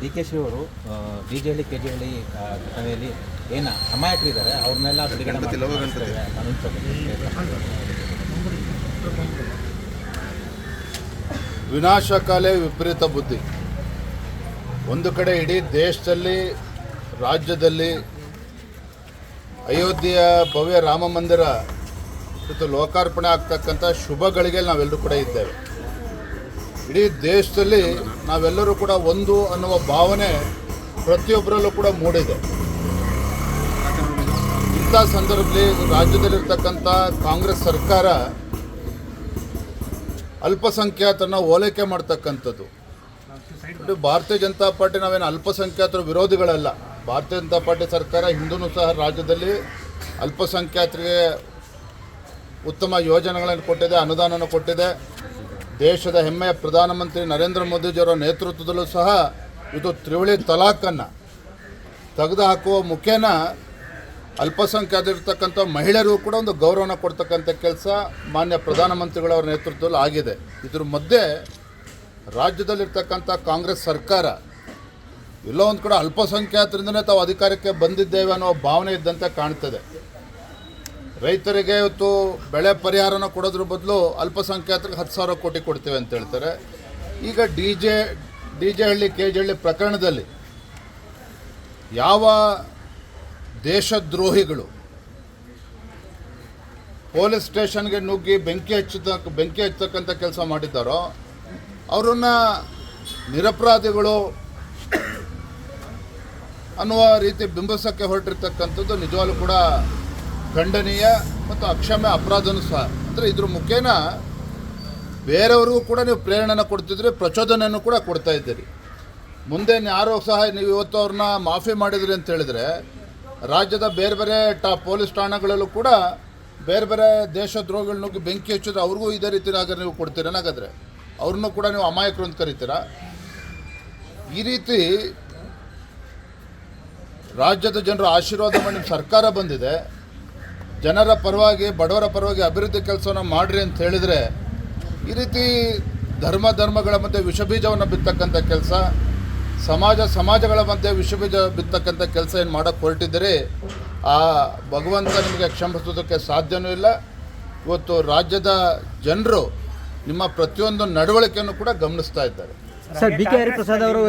D K Shi ಅವರು D J Halli K G Halli ಆ, ಘಟನೆಯಲ್ಲಿ ಏನು ಅಮಾಯಕರಿದ್ದಾರೆ ಅವ್ರನ್ನೆಲ್ಲ ಬಿಡುಗಡೆ ವಿನಾಶ ವಿನಾಶಕಾಲೆ ವಿಪರೀತ ಬುದ್ಧಿ. ಒಂದು ಕಡೆ ಇಡೀ ದೇಶದಲ್ಲಿ ರಾಜ್ಯದಲ್ಲಿ ಅಯೋಧ್ಯೆಯ ಭವ್ಯ ರಾಮ ಮಂದಿರ ಇವತ್ತು ಲೋಕಾರ್ಪಣೆ ಆಗ್ತಕ್ಕಂಥ ಶುಭಗಳಿಗೆ ನಾವೆಲ್ಲರೂ ಕೂಡ ಇದ್ದೇವೆ. ಇಡೀ ದೇಶದಲ್ಲಿ ನಾವೆಲ್ಲರೂ ಕೂಡ ಒಂದು ಅನ್ನುವ ಭಾವನೆ ಪ್ರತಿಯೊಬ್ಬರಲ್ಲೂ ಕೂಡ ಮೂಡಿದೆ. ಇಂಥ ಸಂದರ್ಭದಲ್ಲಿ ರಾಜ್ಯದಲ್ಲಿರ್ತಕ್ಕಂಥ ಕಾಂಗ್ರೆಸ್ ಸರ್ಕಾರ ಅಲ್ಪಸಂಖ್ಯಾತರನ್ನ ಓಲೈಕೆ ಮಾಡ್ತಕ್ಕಂಥದ್ದು. ಭಾರತೀಯ ಜನತಾ ಪಾರ್ಟಿ ನಾವೇನು ಅಲ್ಪಸಂಖ್ಯಾತರ ವಿರೋಧಿಗಳಲ್ಲ. ಭಾರತೀಯ ಜನತಾ ಪಾರ್ಟಿ ಸರ್ಕಾರ ಹಿಂದೂ ಸಹ ರಾಜ್ಯದಲ್ಲಿ ಅಲ್ಪಸಂಖ್ಯಾತರಿಗೆ ಉತ್ತಮ ಯೋಜನೆಗಳನ್ನು ಕೊಟ್ಟಿದೆ, ಅನುದಾನವನ್ನು ಕೊಟ್ಟಿದೆ. ದೇಶದ ಹೆಮ್ಮೆಯ ಪ್ರಧಾನಮಂತ್ರಿ ನರೇಂದ್ರ ಮೋದಿಜಿಯವರ ನೇತೃತ್ವದಲ್ಲೂ ಸಹ ಇದು ತ್ರಿವಳಿ ತಲಾಖನ್ನು ತೆಗೆದುಹಾಕುವ ಮುಖೇನ ಅಲ್ಪಸಂಖ್ಯಾತರಿರ್ತಕ್ಕಂಥ ಮಹಿಳೆಯರಿಗೂ ಕೂಡ ಒಂದು ಗೌರವನ ಕೊಡ್ತಕ್ಕಂಥ ಕೆಲಸ ಮಾನ್ಯ ಪ್ರಧಾನಮಂತ್ರಿಗಳವರ ನೇತೃತ್ವದಲ್ಲಿ ಆಗಿದೆ. ಇದ್ರ ಮಧ್ಯೆ ರಾಜ್ಯದಲ್ಲಿರ್ತಕ್ಕಂಥ ಕಾಂಗ್ರೆಸ್ ಸರ್ಕಾರ ಎಲ್ಲೋ ಒಂದು ಕೂಡ ಅಲ್ಪಸಂಖ್ಯಾತರಿಂದನೇ ತಾವು ಅಧಿಕಾರಕ್ಕೆ ಬಂದಿದ್ದೇವೆ ಅನ್ನೋ ಭಾವನೆ ಇದ್ದಂತೆ ಕಾಣ್ತದೆ. ರೈತರಿಗೆ ಇವತ್ತು ಬೆಳೆ ಪರಿಹಾರನ ಕೊಡೋದ್ರ ಬದಲು ಅಲ್ಪಸಂಖ್ಯಾತರಿಗೆ ಹತ್ತು ಸಾವಿರ ಕೋಟಿ ಕೊಡ್ತೇವೆ ಅಂತ ಹೇಳ್ತಾರೆ. ಈಗ D J D J Halli, K J Halli ಪ್ರಕರಣದಲ್ಲಿ ಯಾವ ದೇಶದ್ರೋಹಿಗಳು ಪೊಲೀಸ್ ಸ್ಟೇಷನ್ಗೆ ನುಗ್ಗಿ ಬೆಂಕಿ ಹಚ್ಚಿದ ಬೆಂಕಿ ಹಚ್ಚತಕ್ಕಂಥ ಕೆಲಸ ಮಾಡಿದ್ದಾರೋ, ಅವರನ್ನು ನಿರಪರಾಧಿಗಳು ಅನ್ನುವ ರೀತಿ ಬಿಂಬಿಸೋಕ್ಕೆ ಹೊರಟಿರ್ತಕ್ಕಂಥದ್ದು ನಿಜವಾಗ್ಲೂ ಕೂಡ ಖಂಡನೀಯ ಮತ್ತು ಅಕ್ಷಮ್ಯ ಅಪರಾಧನೂ ಸಹ. ಅಂದರೆ ಇದ್ರ ಮುಖೇನ ಬೇರೆಯವ್ರಿಗೂ ಕೂಡ ನೀವು ಪ್ರೇರಣೆನ ಕೊಡ್ತಿದ್ರಿ ಪ್ರಚೋದನೆಯನ್ನು ಕೂಡ ಕೊಡ್ತಾ ಇದ್ದೀರಿ. ಮುಂದೆ ಯಾರೋ ಸಹ ನೀವು ಇವತ್ತು ಅವ್ರನ್ನ ಮಾಫಿ ಮಾಡಿದ್ರಿ ಅಂತ ಹೇಳಿದ್ರೆ ರಾಜ್ಯದ ಬೇರೆ ಬೇರೆ ಟಾ ಪೊಲೀಸ್ ಠಾಣೆಗಳಲ್ಲೂ ಕೂಡ ಬೇರೆ ಬೇರೆ ದೇಶದ್ರೋಹಿಗಳನ್ನ ಬೆಂಕಿ ಹಚ್ಚಿದ್ರೆ ಅವ್ರಿಗೂ ಇದೇ ರೀತಿ ಆಗ ನೀವು ಕೊಡ್ತೀರನಾಗಾದರೆ ಅವ್ರನ್ನೂ ಕೂಡ ನೀವು ಅಮಾಯಕರು ಅಂತ ಕರಿತೀರಾ? ಈ ರೀತಿ ರಾಜ್ಯದ ಜನರು ಆಶೀರ್ವಾದ ಮಾಡಿ ಸರ್ಕಾರ ಬಂದಿದೆ. ಜನರ ಪರವಾಗಿ ಬಡವರ ಪರವಾಗಿ ಅಭಿವೃದ್ಧಿ ಕೆಲಸವನ್ನು ಮಾಡ್ರಿ ಅಂತ ಹೇಳಿದರೆ ಈ ರೀತಿ ಧರ್ಮ ಧರ್ಮಗಳ ಮಧ್ಯೆ ವಿಷಬೀಜವನ್ನು ಬಿತ್ತಕ್ಕಂಥ ಕೆಲಸ ಸಮಾಜ ಸಮಾಜಗಳ ಮಧ್ಯೆ ವಿಷಬೀಜ ಬಿತ್ತಕ್ಕಂಥ ಕೆಲಸ ಏನು ಮಾಡೋಕ್ಕೆ ಹೊರಟಿದ್ದೀರಿ ಆ ಭಗವಂತ ನಿಮಗೆ ಕ್ಷಮಿಸೋದಕ್ಕೆ ಸಾಧ್ಯವೂ ಇಲ್ಲ. ಇವತ್ತು ರಾಜ್ಯದ ಜನರು ನಿಮ್ಮ ಪ್ರತಿಯೊಂದು ನಡವಳಿಕೆಯನ್ನು ಕೂಡ ಗಮನಿಸ್ತಾ ಇದ್ದಾರೆ. ಸರ್ ಡಿ ಕೆ ಹರಿಪ್ರಸಾದ್ ಅವರು